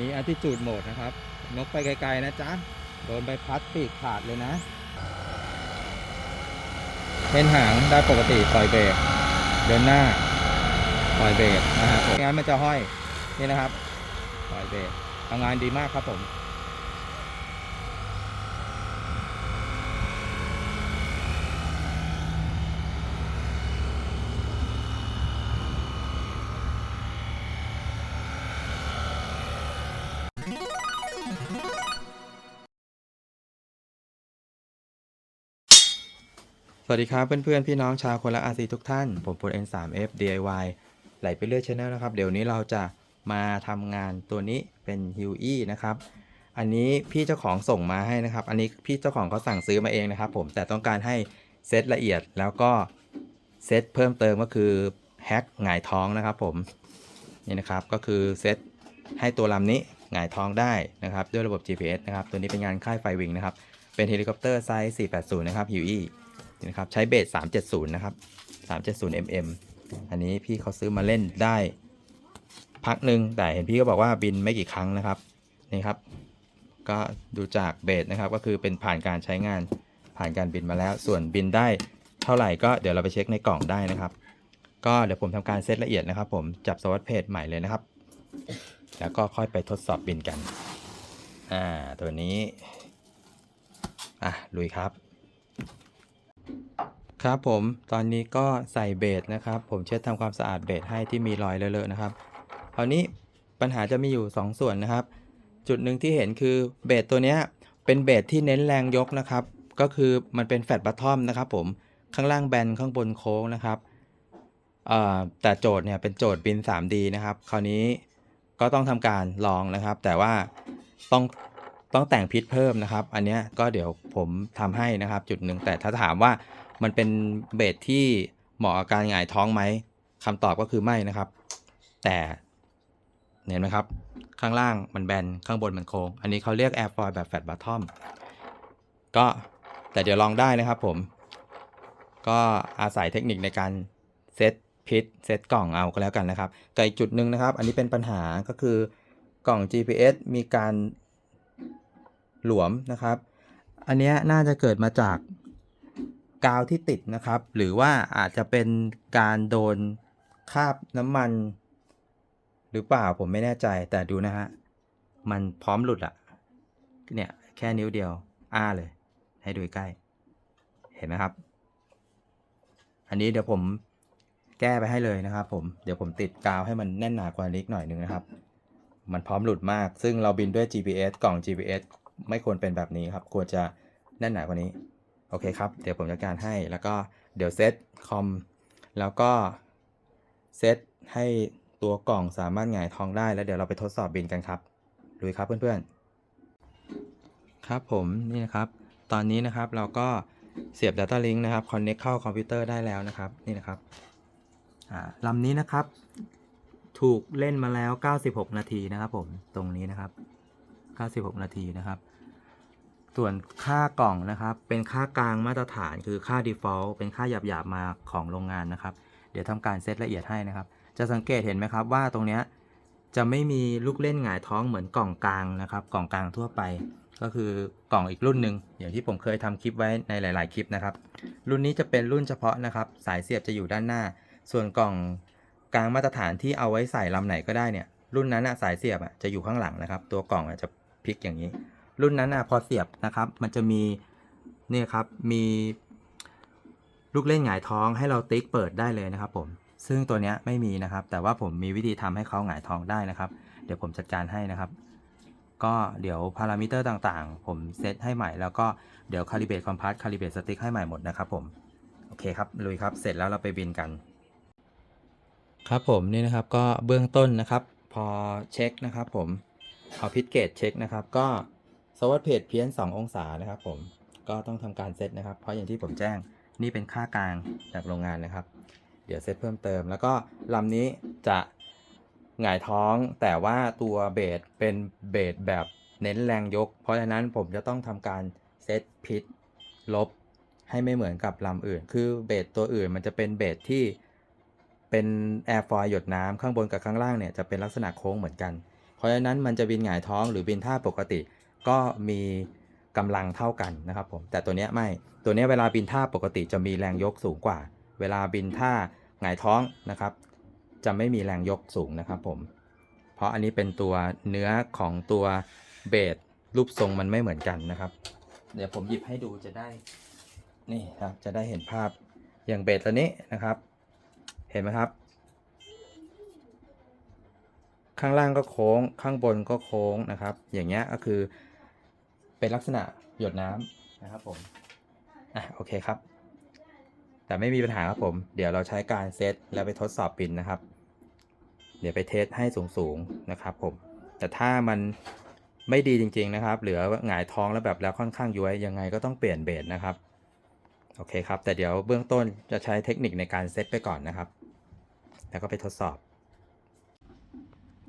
นี้ attitude mode นะครับ นกไปไกลๆนะจ๊ะ โดนใบพัดปีกขาดเลยนะ เป็นหางได้ปกติปล่อยเบรกเดินหน้า ปล่อยเบรกนะครับงั้นมันจะห้อย นี่นะครับ ปล่อยเบรกทำงานดีมากครับผม สวัสดีครับเพื่อนๆ พี่น้องชาวคนละอาซีทุกท่าน ผมพล N3F DIY ไหลไปเรื่อยช n แนลนะครับ เดี๋ยวนี้เราจะมาทำงานตัวนี้เป็นฮิวอี้นะครับ อันนี้พี่เจ้าของส่งมาให้นะครับ อันนี้พี่เจ้าของเขาสั่งซื้อมาเองนะครับผมแต่ต้องการให้เซตละเอียดแล้วก็เซตเพิ่มเติมก็คือแฮกหงายท้องนะครับผมนี่นะครับก็คือเซตให้ตัวลำนี้หงายท้องได้นะครับ ด้วยระบบ GPS นะครับตัวนี้เป็นงานค่ายไฟวิงนะครับเป็นเฮลิคอปเตอร์ไซส์480 นะครับฮิวอี้ นะครับ ใช้เบส370 นะครับ 370 mm อันนี้พี่เขาซื้อมาเล่นได้ พักหนึ่งแต่เห็นพี่ก็บอกว่าบินไม่กี่ครั้งนะครับนี่ครับ ก็ดูจากเบสนะครับ ก็คือเป็นผ่านการใช้งานผ่านการบินมาแล้ว ส่วนบินได้เท่าไหร่ก็เดี๋ยวเราไปเช็คในกล่องได้นะครับ ก็เดี๋ยวผมทำการเซตละเอียดนะครับ ผมจับสวัสดเพจใหม่เลยนะครับ แล้วก็ค่อยไปทดสอบบินกันอ่าตัวนี้อะลุยครับ ครับผมตอนนี้ก็ใส่เบสนะครับ ผมเช็ดทำความสะอาดเบสให้ที่มีรอยเลอะๆนะครับคราวนี้ปัญหาจะมีอยู่ 2 ส่วนนะครับ จุดหนึ่งที่เห็นคือเบสตัวนี้เป็นเบสที่เน้นแรงยกนะครับ ก็คือมันเป็นแฟตบัตทอมนะครับผมข้างล่างแบนข้างบนโค้งนะครับแต่โจทย์เนี่ยเป็นโจทย์บิน 3D นะครับ คราวนี้ก็ต้องทำการลองนะครับ แต่ว่าต้อง ต้องแต่งพิษเพิ่มนะครับ อันนี้ก็เดี๋ยวผมทำให้นะครับจุดหนึ่งแต่ถ้าถามว่ามันเป็นเบสที่เหมาะกับการหงายท้องไหมคำตอบก็คือไม่นะครับ แต่เห็นไหมครับ ข้างล่างมันแบนข้างบนมันโค้งอันนี้เขาเรียกแอร์ฟอยแบบแฟตบัตทอมก็แต่เดี๋ยวลองได้นะครับผม ก็อาศัยเทคนิคในการเซตพิษเซตกล่องเอาก็แล้วกันนะครับกับอีกจุดหนึ่งนะครับ อันนี้เป็นปัญหาก็คือกล่อง GPS มีการ หลวมนะครับ อันเนี้ยน่าจะเกิดมาจากกาวที่ติดนะครับ หรือว่าอาจจะเป็นการโดนคาบน้ำมัน หรือเปล่าผมไม่แน่ใจแต่ดูนะฮะ มันพร้อมหลุดอะเนี่ยแค่นิ้วเดียว อ้าเลย ให้ดูใกล้ เห็นไหมครับ อันนี้เดี๋ยวผมแก้ไปให้เลยนะครับ ผมเดี๋ยวผมติดกาวให้มันแน่นหนากว่านี้อีกหน่อยนึงนะครับ มันพร้อมหลุดมาก ซึ่งเราบินด้วย GPS กล่อง GPS ไม่ควรเป็นแบบนี้ครับ ควรจะแน่นหนากว่านี้ โอเคครับ เดี๋ยวผมจัดการให้ แล้วก็เดี๋ยวเซตคอม แล้วก็เซตให้ตัวกล่องสามารถหงายท้องได้ แล้วเดี๋ยวเราไปทดสอบบินกันครับลุยครับเพื่อนๆ ครับผมนี่นะครับ ตอนนี้นะครับเราก็เสียบ Data Link นะครับ Connect เข้าคอมพิวเตอร์ได้แล้วนะครับนี่นะครับอ่าลำนี้นะครับ ถูกเล่นมาแล้ว 96 นาทีนะครับผมตรงนี้นะครับ 96 นาทีนะครับ ส่วนค่ากล่องนะครับ เป็นค่ากลางมาตรฐานคือค่า default เป็นค่าหยาบๆมาของโรงงานนะครับ เดี๋ยวทำการเซตละเอียดให้นะครับ จะสังเกตเห็นไหมครับว่าตรงเนี้ยจะไม่มีลูกเล่นหงายท้องเหมือนกล่องกลางนะครับ กล่องกลางทั่วไป ก็คือกล่องอีกรุ่นหนึ่งอย่างที่ผมเคยทำคลิปไว้ในหลาย ๆ คลิปนะครับ รุ่นนี้จะเป็นรุ่นเฉพาะนะครับ สายเสียบจะอยู่ด้านหน้า ส่วนกล่องกลางมาตรฐานที่เอาไว้ใส่ลำไหนก็ได้เนี่ย รุ่นนั้นอะสายเสียบอะจะอยู่ข้างหลังนะครับ ตัวกล่องจะพลิกอย่างนี้ รุ่นนั้นอะพอเสียบนะครับ มันจะมีนี่ครับมีลูกเล่นหงายท้องให้เราติ๊กเปิดได้เลยนะครับ ผมซึ่งตัวนี้ไม่มีนะครับ แต่ว่าผมมีวิธีทำให้เขาหงายท้องได้นะครับ เดี๋ยวผมจัดการให้นะครับ ก็เดี๋ยวพารามิเตอร์ต่างๆ ผมเซตให้ใหม่แล้วก็เดี๋ยวคาลิเบตคอมพาสคาลิเบตสติ๊กให้ใหม่หมดนะครับผมโอเคครับลุยครับเสร็จแล้วเราไปบินกัน ครับผมนี่นะครับก็เบื้องต้นนะครับ พอเช็คนะครับ ผมเอาพิทเกตเช็คนะครับ ก็ สวัสดเพจเพี้ยน 2 องศานะครับผมก็ต้องทำการเซตนะครับ เพราะอย่างที่ผมแจ้งนี่เป็นค่ากลางจากโรงงานนะครับ เดี๋ยวเซตเพิ่มเติม แล้วก็ลำนี้จะหงายท้องแต่ว่าตัวเบสเป็นเบสแบบเน้นแรงยก เพราะฉะนั้นผมจะต้องทำการเซตพิทลบให้ไม่เหมือนกับลำอื่น คือเบสตัวอื่นมันจะเป็นเบสที่เป็นแอร์ฟอยล์หยดน้ำข้างบนกับข้างล่างเนี่ยจะเป็นลักษณะโค้งเหมือนกัน เพราะฉะนั้นมันจะบินหงายท้องหรือบินท่าปกติ ก็มีกำลังเท่ากันนะครับผมแต่ตัวนี้ไม่ตัวนี้เวลาบินท่าปกติจะมีแรงยกสูงกว่า เวลาบินท่าหงายท้องนะครับ จะไม่มีแรงยกสูงนะครับผมเพราะอันนี้เป็นตัวเนื้อของตัวเบสรูปทรงมันไม่เหมือนกันนะครับ เดี๋ยวผมหยิบให้ดูจะได้นี่ครับจะได้เห็นภาพอย่างเบสตัวนี้นะครับ เห็นไหมครับ ข้างล่างก็โค้งข้างบนก็โค้งนะครับ อย่างเงี้ยก็คือ เป็นลักษณะหยดน้ำนะครับผมอะโอเคครับ แต่ไม่มีปัญหาครับผม เดี๋ยวเราใช้การเซตแล้วไปทดสอบปินนะครับ เดี๋ยวไปเทสให้สูงๆนะครับผม แต่ถ้ามันไม่ดีจริง ๆนะครับ เหลือหงายท้องแล้วแบบแล้วค่อนข้างย้วยยังไงก็ต้องเปลี่ยนเบสนะครับ โอเคครับ แต่เดี๋ยวเบื้องต้นจะใช้เทคนิคในการเซตไปก่อนนะครับ แล้วก็ไปทดสอบ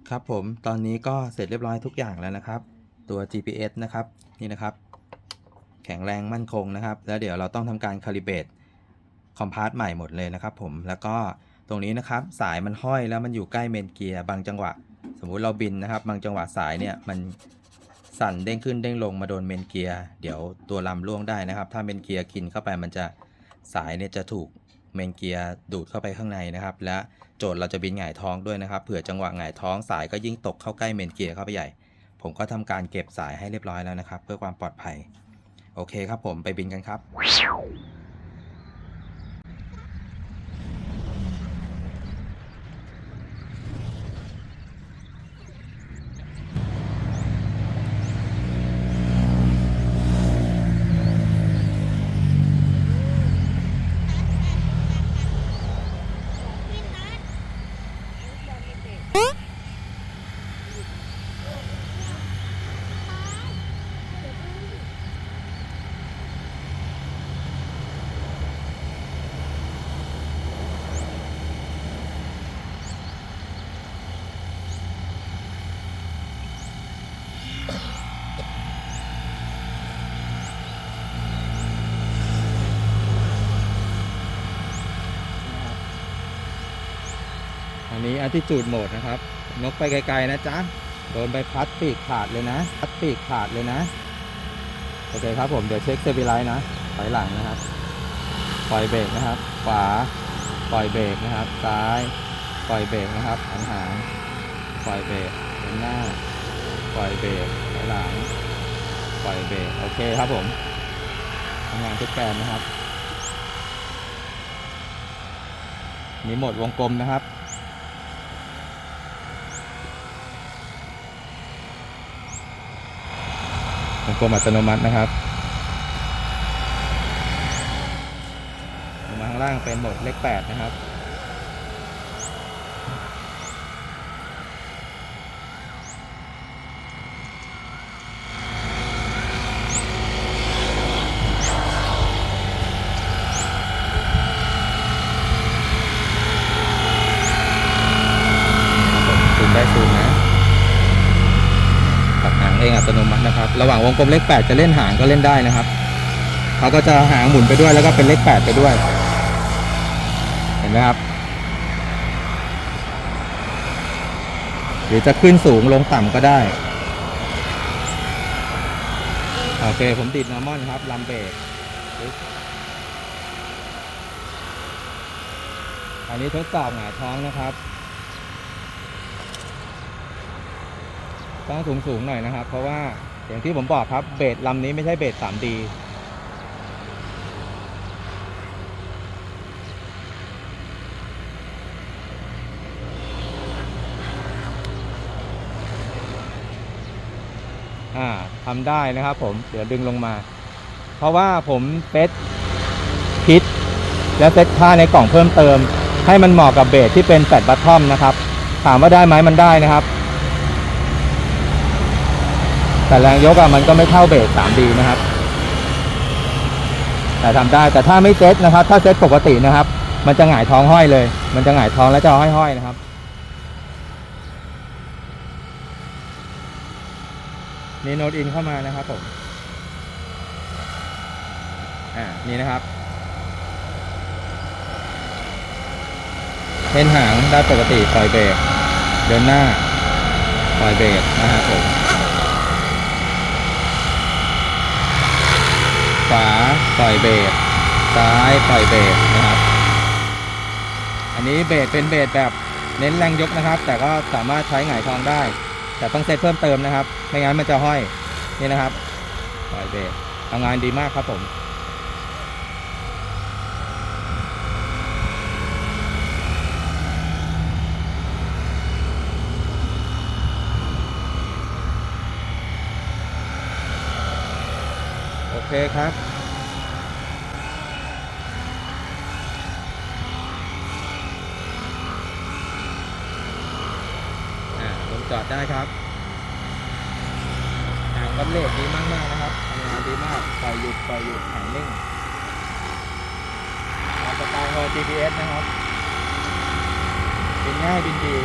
ครับผม ตอนนี้ก็เสร็จเรียบร้อยทุกอย่างแล้วนะครับ ตัว GPS นะครับนี่นะครับ แข็งแรงมั่นคงนะครับ แล้วเดี๋ยวเราต้องทำการคาลิเบตคอมพาร์ตใหม่หมดเลยนะครับผมแล้วก็ตรงนี้นะครับสายมันห้อยแล้วมันอยู่ใกล้เมนเกียร์บางจังหวะ สมมุติเราบินนะครับ บางจังหวะสายเนี่ยมันสั่นเด้งขึ้นเด้งลงมาโดนเมนเกียร์เดี๋ยวตัวลำล่วงได้นะครับ ถ้าเมนเกียร์กินเข้าไปมันจะสายเนี่ยจะถูกเมนเกียร์ดูดเข้าไปข้างในนะครับ และโจทย์เราจะบินหงายท้องด้วยนะครับเผื่อจังหวะหงายท้องสายก็ยิ่งตกเข้าใกล้เมนเกียร์เข้าไปใหญ่ ผมก็ทำการเก็บสายให้เรียบร้อยแล้วนะครับ เพื่อความปลอดภัย โอเคครับผมไปบินกันครับ อันนี้ attitude mode นะครับ นกไปไกลๆนะจ๊ะ โดนใบพัดปีกขาดเลยนะ พัดปีกขาดเลยนะ โอเคครับผมเดี๋ยวเช็คเซบิไลท์นะถอยหลังนะครับ ปล่อยเบรกนะครับ ขวา ปล่อยเบรกนะครับ ซ้าย ปล่อยเบรกนะครับหันหางปล่อยเบรกเดินหน้า ปล่อยเบรกถอยหลัง ปล่อยเบรก โอเคครับผมทำงานทุกแกนนะครับนี่โหมดวงกลมนะครับ วงกลมอัตโนมัตินะครับลงมาข้างล่างเป็นโหมดเลขแปดนะครับ ซูมได้ซูมนะปรับหางเองอัตโนมัตินะครับ ระหว่างวงกลมเลข 8 จะเล่นหางก็เล่นได้นะครับเขาก็จะหางหมุนไปด้วยแล้วก็เป็นเลข 8 ไปด้วย เห็นไหมครับหรือจะขึ้นสูงลงต่ำก็ได้ โอเค ผมติดนอร์มอนครับลัมเบกอันนี้ทดสอบหงายท้องนะครับ ต้องสูงสูงหน่อยนะครับ เพราะว่าอย่างที่ผมบอกครับเบสลำนี้ไม่ใช่เบส 3D อ่าทำได้นะครับผม เดี๋ยวดึงลงมา เพราะว่าผมเซตคิดและเซตค่าในกล่องเพิ่มเติม ให้มันเหมาะกับเบสที่เป็นแฟลตบัตทอมนะครับ ถามว่าได้ไหมมันได้นะครับ แต่แรงยกอะมันก็ไม่เท่าเบส 3D นะครับ แต่ทำได้แต่ถ้าไม่เซตนะครับ ถ้าเซตปกตินะครับ มันจะหงายท้องห้อยเลย มันจะหงายท้องแล้วจะห้อยๆนะครับ นี่โนดอินเข้ามานะครับผมอ่านี่นะครับเล่นหางได้ปกติปล่อยเบรกเดินหน้าปล่อยเบรกนะครับผม ขวาปล่อยเบรกซ้ายปล่อยเบรกนะครับ อันนี้เบรกเป็นเบรกแบบเน้นแรงยกนะครับ แต่ก็สามารถใช้หงายท้องได้ แต่ต้องเซตเพิ่มเติมนะครับ ไม่งั้นมันจะห้อยนี่นะครับ ปล่อยเบรกทำงานดีมากครับผม เคครับอ่าลงจอดได้ครับหางกำเนิดดีมากมากๆนะครับทำงานดีมากปล่อยหยุดปล่อยหยุดหางนิ่งตามสไตล์ของ GPS นะครับบินง่ายบินดี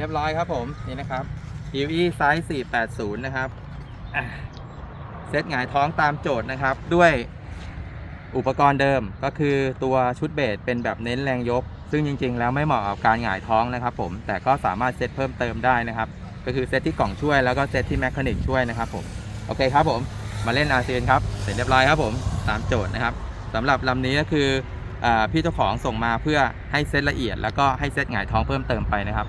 เรียบร้อยครับผมนี่นะครับ UE size 480 นะครับเซตหงายท้องตามโจทย์นะครับ ด้วยอุปกรณ์เดิมก็คือตัวชุดเบสเป็นแบบเน้นแรงยก ซึ่งจริง ๆ แล้วไม่เหมาะกับการหงายท้องนะครับ ผมแต่ก็สามารถเซตเพิ่มเติมได้นะครับ ก็คือเซตที่กล่องช่วยแล้วก็เซตที่แมคานิกช่วยนะครับผมโอเคครับผมมาเล่นอาเซียนครับเสร็จเรียบร้อยครับผมตามโจทย์นะครับสำหรับลำนี้ก็คืออพี่เจ้าของส่งมาเพื่อให้เซตละเอียด แล้วก็ให้เซตหงายท้องเพิ่มเติมไปนะครับ